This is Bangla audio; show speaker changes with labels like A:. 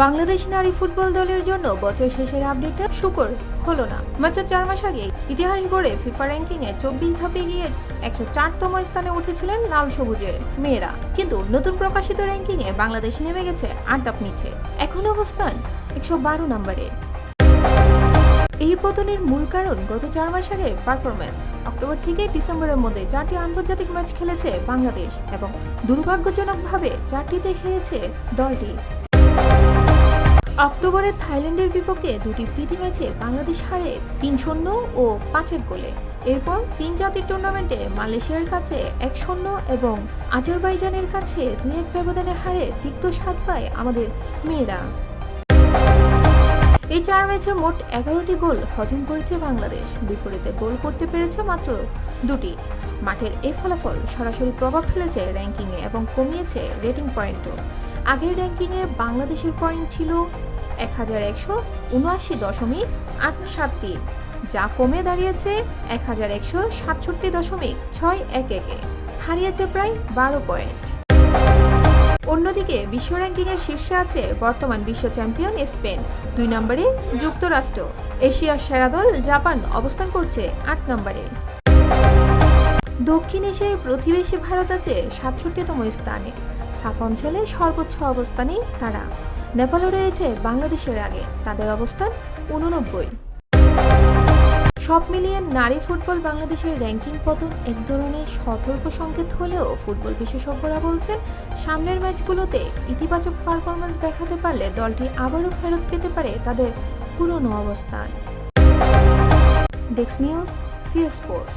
A: বাংলাদেশ নারী ফুটবল দলের জন্য বছর শেষের আপডেটটা শুকর হলো না। মাত্র চার মাস আগে ইতিহাস গড়ে ফিফা র্যাঙ্কিং এ চব্বিশ ধাপে গিয়ে একশো চারতম স্থানে উঠেছিলেন লাল সবুজের মেয়েরা। কিন্তু নতুন প্রকাশিত র্যাঙ্কিং এ বাংলাদেশ নেমে গেছে আট ধাপ নিচে। এখন অবস্থান একশো বারো নম্বরে। এই পতনের মূল কারণ গত চার মাস আগে পারফরম্যান্স অক্টোবর থেকে ডিসেম্বরের মধ্যে চারটি আন্তর্জাতিক ম্যাচ খেলেছে বাংলাদেশ এবং দুর্ভাগ্যজনকভাবে চারটিতে হেরেছে দলটি। অক্টোবরে থাইল্যান্ডের বিপক্ষে দুটি প্রীতি ম্যাচে বাংলাদেশ হারে তিন শূন্য ও পাঁচ এক গোলে। এরপর তিন জাতির টুর্নামেন্টে মালয়েশিয়ার কাছে এক শূন্য এবং আজারবাইজানের কাছে দুই এক ব্যবধানে হারে তিক্ত স্বাদ পায় আমাদের মেয়েরা। এই চার ম্যাচে মোট এগারোটি গোল হজম করেছে বাংলাদেশ। বিপরীতে গোল করতে পেরেছে মাত্র দুটি। মাঠের এই ফলাফল সরাসরি প্রভাব ফেলেছে র্যাঙ্কিংয়ে এবং কমিয়েছে রেটিং পয়েন্টও। আগের র্যাঙ্কিংয়ে বাংলাদেশের পয়েন্ট ছিল এক হাজার একশো উনআশি দশমিক আট সাত তিন, যা কমে দাঁড়িয়েছে এক হাজার একশো সাতষট্টি দশমিক ছয় এক একে হারিয়েছে প্রায় বারো পয়েন্ট অন্যদিকে বিশ্ব র্যাঙ্কিংয়ের শীর্ষে আছে বর্তমান বিশ্ব চ্যাম্পিয়ন স্পেন, দুই নম্বরে যুক্তরাষ্ট্র। এশিয়ার সেরা দল জাপান অবস্থান করছে আট নম্বরে। দক্ষিণ এশিয়ায় প্রতিবেশী ভারত আছে সাতষট্টিতম স্থানে। সাফ অঞ্চলে সর্বোচ্চ অবস্থানে তারা। নেপালও রয়েছে বাংলাদেশের আগে, তাদের অবস্থান উননব্বই সব মিলিয়ে নারী ফুটবল বাংলাদেশের র্যাঙ্কিং পতন এক ধরনের সতর্ক সংকেত হলেও ফুটবল বিশেষজ্ঞরা বলছেন, সামনের ম্যাচগুলোতে ইতিবাচক পারফরমেন্স দেখাতে পারলে দলটি আবারও ফেরত পেতে পারে তাদের পুরনো অবস্থান। ডেক্স নিউজ, সি স্পোর্টস।